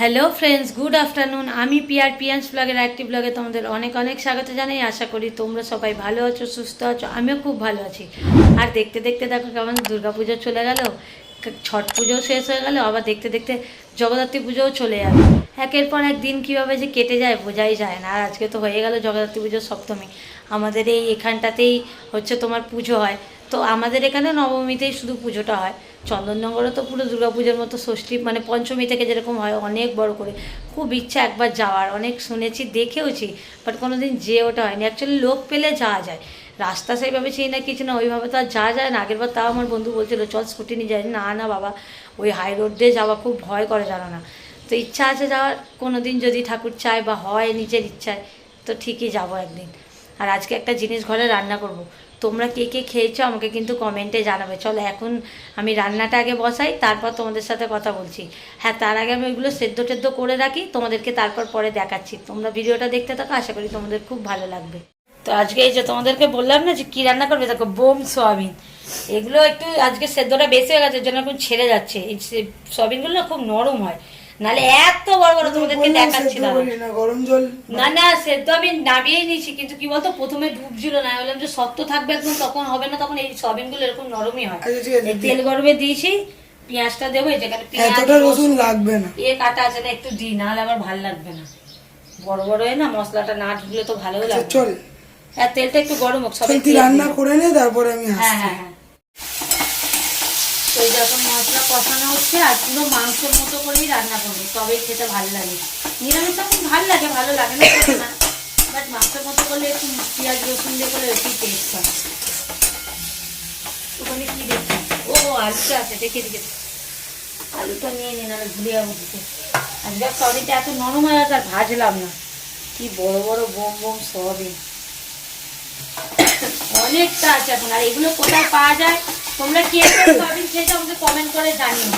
Hello friends good afternoon আমি পিয়ার পিয়ান্স ব্লগের অ্যাক্টিভ ব্লগে তোমাদের অনেক অনেক স্বাগত জানাই। আশা করি তোমরা সবাই ভালো আছো, সুস্থ আছো, আমিও খুব ভালো আছি। আর দেখতে দেখতে দেখো কেমন দুর্গাপুজো চলে গেল ছট পুজোও শেষ হয়ে গেল, আবার দেখতে দেখতে জগদ্ধাত্রী পুজোও চলে যাবে একের পর এক দিন কীভাবে যে কেটে যায় বোঝাই যায় না। আর আজকে তো হয়ে গেল জগদ্ধাত্রী পুজোর সপ্তমী। আমাদের এই এখানটাতেই হচ্ছে তোমার পুজো হয়। তো আমাদের এখানে নবমীতেই শুধু পুজোটা হয়। চন্দননগরে তো পুরো দুর্গাপুজোর মতো ষষ্ঠী মানে পঞ্চমী থেকে যেরকম হয়, অনেক বড় করে। খুব ইচ্ছা একবার যাওয়ার, অনেক শুনেছি, দেখেওছি বাট কোনো দিন যেয়ে ওটা হয়নি। অ্যাকচুয়ালি লোক পেলে যাওয়া যায়। রাস্তা সেইভাবে চিনি না, কিছু না, ওইভাবে তো আর যাওয়া যায় না। আগের বার তাও আমার বন্ধু বলছিল, চল স্কুটি নিয়ে যাই। না না বাবা, ওই হাই রোড দিয়ে যাওয়া খুব ভয় করে, জানো না। তো ইচ্ছা আছে যাওয়ার কোনো দিন যদি ঠাকুর চায় বা হয় নিজের ইচ্ছায়, তো ঠিকই যাব একদিন। আর আজকে একটা জিনিস ঘরে রান্না করব। তোমরা কে কে খেয়েছো আমাকে কিন্তু কমেন্টে জানাবে। চলো এখন আমি রান্নাটা আগে বসাই, তারপর তোমাদের সাথে কথা বলছি। হ্যাঁ তার আগে আমি ওইগুলো সেদ্ধ টেদ্ধ করে রাখি, তোমাদেরকে তারপর পরে দেখাচ্ছি। তোমরা ভিডিওটা দেখতে থাকো, আশা করি তোমাদের খুব ভালো লাগবে। তো আজকে এই যে তোমাদেরকে বললাম না যে কী রান্না করবে, দেখো বোম সোয়াবিন। এগুলো একটু আজকে সেদ্ধটা বেশি হয়ে গেছে জন্য এখন ছেড়ে যাচ্ছে। এই সোয়াবিনগুলো খুব নরম হয়। নালে এত বড় বড় তোমাদেরকে দেখাচ্ছি না না, গরম জল। না না সেদ্ধ আমি নামিয়েই নিয়েছি কিন্তু কি বলতো প্রথমে ডুবছিল না। বললাম যে শক্ত থাকবে একদম তখন হবে না তখন এই এরকম নরমই হয়। আচ্ছা, তেল গরমে দিয়েছি পেঁয়াজটা দেবো এই যেখানে পেঁয়াজ রসুন। লাগবে না। এ কাটা আছে না একটু দিই নাহলে আবার ভালো লাগবে না। বড় বড় হয়ে না মশলাটা না ঢুকলে তো ভালো আচ্ছা, লাগবে চল। হ্যাঁ তেলটা একটু গরম হোক সবাই রান্না করে নে তারপরে আমি হ্যাঁ হ্যাঁ হ্যাঁ। এই যখন মশলা কষানো হচ্ছে আর পুরো মাংসের মতো করেই রান্না করব, তবেই খেতে ভালো লাগে। নিরামিষ খুব ভালো লাগে ভালো লাগে না বাট মাংসের মতো করলে একটু পেঁয়াজ, রসুন দিয়ে করলে টেস্ট হয়। ওখানে ও, আলুটা আছে দেখে দেখে আলুটা নিয়ে নিন ভুলে যাব দিতে আর দেখ, সবিনটা এত নরম হয়ে গেছে, আর ভাজলাম না। কি বড় বড় বোম বোম সবিন। অনেকটা আছে এখন, আর এগুলো কোথায় পাওয়া যায়? তোমরা কে সয়াবিন খেয়েছো, আমাকে কমেন্ট করে জানিও।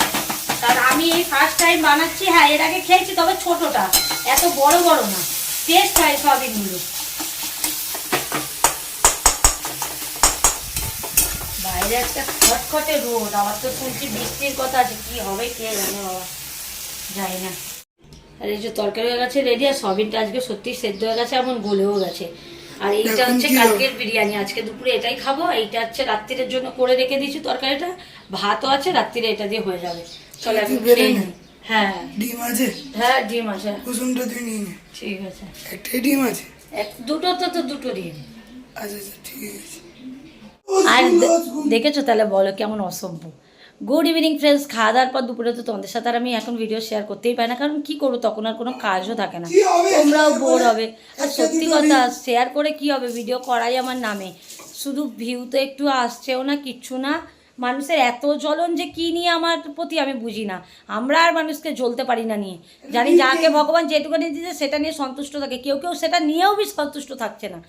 কারণ আমি এই ফার্স্ট টাইম বানাচ্ছি হ্যাঁ এর আগে খেয়েছি, তবে ছোটটা। এত বড় বড় না। টেস্ট হয় সয়াবিনগুলো বাইরে একটা খটখটে রোদ, আবার তো শুনছি বৃষ্টির কথা আছে, কি হবে, কে জানে বাবা। যাই না। আর এই যে তরকারি হয়ে গেছে রেডি আর সবিনটা আজকে সত্যি সেদ্ধ হয়ে গেছে, এমন গলেও গেছে। আর এইটা হচ্ছে কালকের বিরিয়ানি আজকে দুপুরে এটাই খাব। এইটা হচ্ছে রাত্রিরের জন্য করে রেখে দিয়েছি তরকারিটা। ভাতও আছে রাত্রিরে এটা দিয়ে হয়ে যাবে। চলো। নিই। হ্যাঁ। ডিম আছে? হ্যাঁ ডিম আছে। কুসুমটা তুই নিয়ে নে। ঠিক আছে। একটাই ডিম আছে? এক দুটো তো তো দুটো ডিম। আচ্ছা আচ্ছা ঠিক আছে। আর দেখেছ তাহলে বলো কেমন অসভ্য গুড ইভিনিং ফ্রেন্ডস খাওয়া দাওয়ার পর দুপুরে তো তোমাদের সাথে আর আমি এখন ভিডিও শেয়ার করতেই পারি না কারণ কি করব? তখন আর কোনো কাজও থাকে না। তোমরাও বোর হবে। আর সত্যি কথা শেয়ার করে কি হবে? ভিডিও করাই আমার নামে। শুধু ভিউ তো একটু আসছেও না কিচ্ছু না। মানুষের এত জ্বলন যে কি নিয়ে আমার প্রতি আমি বুঝি না। আমরা আর মানুষকে জ্বলতে পারি না নিয়ে। জানি যাকে ভগবান যেটুকুনি দিয়েছে সেটা নিয়ে সন্তুষ্ট থাকে। কেউ কেউ সেটা নিয়েও বেশ সন্তুষ্ট থাকছে না।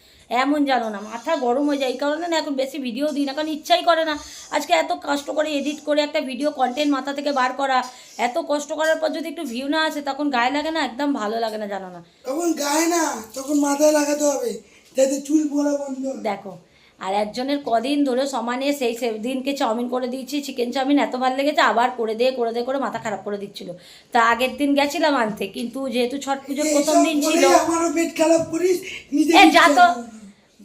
এমন জানো না মাথা গরম হয়ে যায়। এই কারণে না এখন বেশি ভিডিও দিই না কারণ ইচ্ছাই করে না। আজকে এত কষ্ট করে এডিট করে একটা ভিডিও কন্টেন্ট মাথা থেকে বার করা। এত কষ্ট করার পর যদি একটু ভিউ না আসে তখন গায়ে লাগে না? একদম ভালো লাগে না জানো না। তখন গায়ে না তখন মাথায় লাগাতে হবে। যাতে চুল পড়া বন্ধ দেখো আর একজনের কদিন ধরে সমানে সেই দিনকে চাউমিন করে দিয়েছি চিকেন চাউমিন এত ভালো লেগেছে আবার করে দিয়ে করে দিয়ে করে মাথা খারাপ করে দিচ্ছিল। তা আগের দিন গেছিলাম আনতে কিন্তু যেহেতু ছট পুজোর প্রথম দিন ছিল যা তো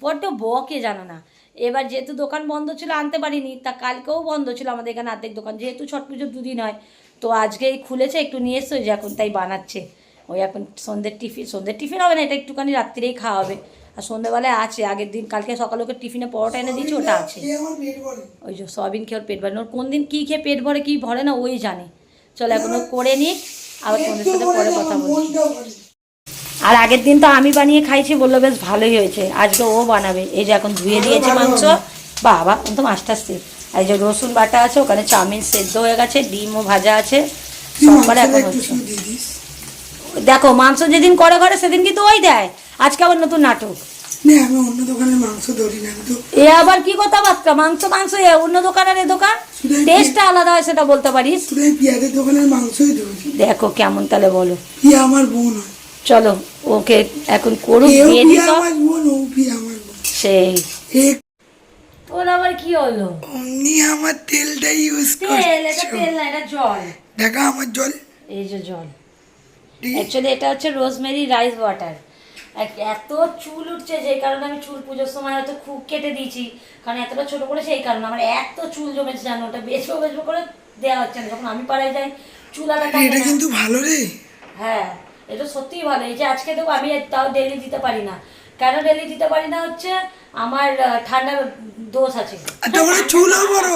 বড্ড বকে জানো না। এবার যেহেতু দোকান বন্ধ ছিল আনতে পারিনি তা কালকেও বন্ধ ছিল আমাদের এখানে অর্ধেক দোকান যেহেতু ছট পুজোর দুদিন হয় তো আজকেই খুলেছে একটু নিয়ে এসছে ওই যে এখন তাই বানাচ্ছে। ওই এখন সন্ধ্যের টিফিন সন্ধ্যের টিফিন হবে না এটা একটুখানি রাত্রিরেই খাওয়া হবে। আর সন্ধ্যেবেলায় আছে আগের দিন কালকে সকালে ওকে টিফিনে পরোটা এনে দিয়েছি ওটা আছে। ওই যে সয়াবিন খেয়ে ওর পেট ভরে ওর কোন দিন কী খেয়ে পেট ভরে কী ভরে না ওই জানে। চলো এখন ও করে নিক আবার তোমাদের সাথে পরে কথা বলছি। আর আগের দিন তো আমি বানিয়ে খাইছি বলল বেশ ভালোই হয়েছে আজকে ও বানাবে। এই যে এখন ধুয়ে দিয়েছে মাংস। বাবা একদম আস্তে আস্তে আর এই যে রসুন বাটা আছে ওখানে চাউমিন সেদ্ধ হয়ে গেছে ডিমও ভাজা আছে। তুই সব করে মাংসটা এখন হচ্ছে দেখো মাংস যেদিন করে ঘরে সেদিন কিন্তু ওই দেয়। আজকে আবার নতুন নাটক। না আমি অন্য দোকানের মাংস ধরি না আমি এ আবার কি কথাবার্তা? মাংস মাংস এ অন্য দোকানের এ দোকান? টেস্টটা আলাদা হয় সেটা বলতে পারিস? পেঁয়াজের দোকানের মাংসই ধরি দেখো কেমন তাহলে বলো। পিয়া আমার বোন হয়। চলো ওকে এখন করুক দিয়ে দিই পিয়া আমার বোন ও পিয়া আমার বোন। সেই। তোর আবার কি হলো? অমনি আমার তেলটা ইউজ তেল এটা তেল না এটা জল। দেখা আমার জল। এই যে জল। অ্যাকচুয়ালি এটা হচ্ছে রোজমেরি রাইস ওয়াটার এত চুল উঠছে যে কারণে আমি চুল পুজোর সময় হয়তো খুব কেটে দিয়েছি। কারণ এতটা ছোট করে সেই কারণে আমার এত চুল জমেছে জানো ওটা বেচবো বেচবো করে দেওয়া হচ্ছে না। যখন আমি পাড়ায় যাই চুল এটা কিন্তু ভালো রে। হ্যাঁ এটা সত্যিই ভালো। এই যে আজকে দেবো আমি তাও ডেলি দিতে পারি না। কেন ডেলি দিতে পারি না হচ্ছে আমার আহ, ঠান্ডার দোষ আছে। চুলও বড়।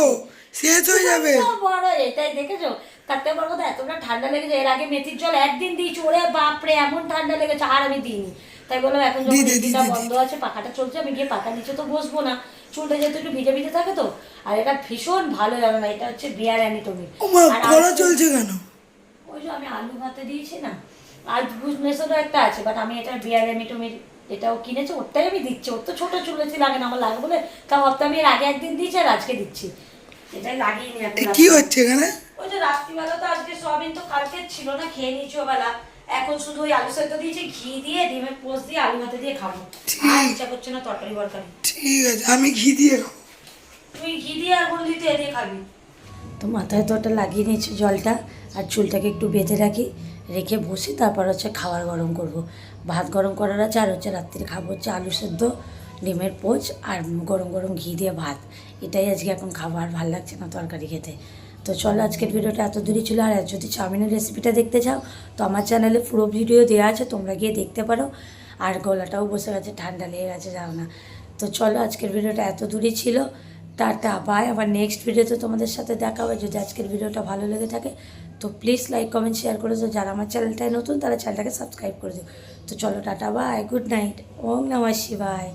শেষ হয়ে যাবে। বড় এটাই দেখেছ? তার থেকে বড় কথা এতটা ঠান্ডা লেগেছে। এর আগে মেথির জল একদিন দিয়েছি ওরে বাপরে এমন ঠান্ডা লেগেছে আর আমি দিইনি। তাই বললাম এখন যখন এসিটা। বন্ধ আছে পাখাটা চলছে আমি গিয়ে পাখা নিচে তো বসবো না। চুলটা যেহেতু একটু ভিজে ভিজে থাকে তো আর এটা ভীষণ ভালো জানো না এটা হচ্ছে বিয়ার অ্যানিটমি কড়া চলছে কেন? ওই যে আমি আলু ভাতে দিয়েছি না আর ভুজ মেশোরও একটা আছে বাট আমি এটা বিয়ার অ্যানিটমির এটাও কিনেছি ওটাই আমি দিচ্ছি। ওর তো ছোটো চুল হয়েছে লাগে না আমার লাগে বলে তা ভাবতে আমি এর আগে একদিন দিয়েছি আর আজকে দিচ্ছি। এটাই লাগিয়ে নি কি হচ্ছে এখানে? ওই যে রাত্রিবেলা তো আজকে সয়াবিন তো কালকে ছিল না খেয়ে নিয়েছি বেলা এখন শুধু ওই আলু সেদ্ধ দিয়েছি ঘি দিয়ে ডিমের পোস্ট দিয়ে আলু ভাতে দিয়ে খাব। আর ইচ্ছা করছে না তরকারি বরকারি। ঠিক আছে আমি ঘি দিয়ে খাব। তুই ঘি দিয়ে আর হলদি দিয়ে দিয়ে খাবি। তো মাথায় তো ওটা লাগিয়ে নিয়েছি জলটা আর চুলটাকে একটু বেঁধে রাখি রেখে বসি তারপর হচ্ছে খাবার গরম করব। ভাত গরম করার আছে আর হচ্ছে রাত্রে খাব হচ্ছে আলু সেদ্ধ ডিমের পোচ আর গরম গরম ঘি দিয়ে ভাত। এটাই আজকে এখন খাবার ভালো লাগছে না তরকারি খেতে। তো চলো আজকের ভিডিওটা এত দূরই ছিল, আর যদি চাউমিনের রেসিপিটা দেখতে চাও, তো আমার চ্যানেলে পুরো ভিডিও দেওয়া আছে, তোমরা গিয়ে দেখতে পারো। আর গলাটাও বসে গেছে, ঠান্ডা লেগে গেছে, যাও না। তো চলো আজকের ভিডিওটা এত দূরই ছিল। টাটা বাই আবার নেক্সট ভিডিওতে তোমাদের সাথে দেখা হবে। যদি আজকের ভিডিওটা ভালো লেগে থাকে, তো প্লিজ লাইক কমেন্ট শেয়ার করে দিও। যারা আমার চ্যানেলটায় নতুন, তারা চ্যানেলটাকে সাবস্ক্রাইব করে দিও। তো চলো টাটা বাই গুড নাইট ওম নমঃ শিবায়।